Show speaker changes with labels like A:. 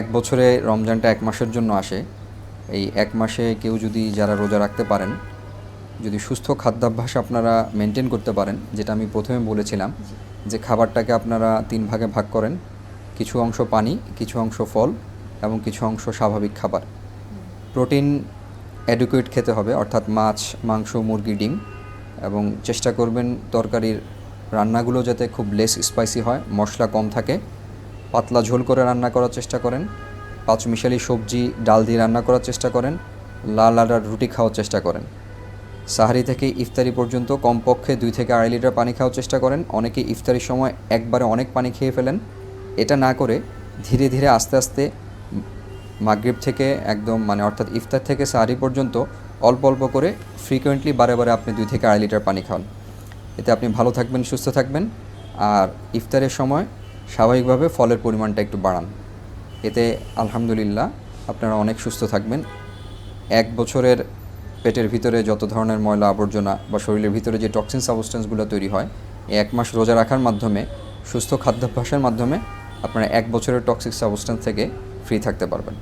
A: এক বছরে রমজানটা এক মাসের জন্য আসে। এই এক মাসে কেউ যদি যারা রোজা রাখতে পারেন, যদি সুস্থ খাদ্যাভ্যাস আপনারা মেনটেন করতে পারেন, যেটা আমি প্রথমে বলেছিলাম, যে খাবারটাকে আপনারা তিন ভাগে ভাগ করেন। কিছু অংশ পানি, কিছু অংশ ফল এবং কিছু অংশ স্বাভাবিক খাবার। প্রোটিন অ্যাডুকুয়েট খেতে হবে, অর্থাৎ মাছ, মাংস, মুরগি, ডিম। এবং চেষ্টা করবেন তরকারির রান্নাগুলো যাতে খুব লেস স্পাইসি হয়, মশলা কম থাকে। পাতলা ঝোল করে রান্না করার চেষ্টা করেন পাঁচ মিশালি সবজি, ডাল দিয়ে রান্না করার চেষ্টা করেন, লাল আডার রুটি খাওয়ার চেষ্টা করেন। সাহারি থেকে ইফতারি পর্যন্ত কমপক্ষে দুই থেকে আড়াই লিটার পানি খাওয়ার চেষ্টা করেন। অনেকে ইফতারির সময় একবারে অনেক পানি খেয়ে ফেলেন। এটা না করে ধীরে ধীরে আস্তে আস্তে মাগরিব থেকে একদম মানে অর্থাৎ ইফতার থেকে সাহারি পর্যন্ত অল্প অল্প করে ফ্রিকোয়েন্টলি বারে বারে আপনি দুই থেকে আড়াই লিটার পানি খান। এতে আপনি ভালো থাকবেন, সুস্থ থাকবেন। আর ইফতারের সময় স্বাভাবিকভাবে ফলের পরিমাণটা একটু বাড়ান। এতে আলহামদুলিল্লাহ আপনারা অনেক সুস্থ থাকবেন। এক বছরের পেটের ভিতরে যত ধরনের ময়লা আবর্জনা বা শরীরের ভিতরে যে টক্সিন সাবস্টেন্সগুলো তৈরি হয় এক মাস রোজা রাখার মাধ্যমে, সুস্থ খাদ্যাভ্যাসের মাধ্যমে আপনারা এক বছরের টক্সিক সাবস্টেন্স থেকে ফ্রি থাকতে পারবেন।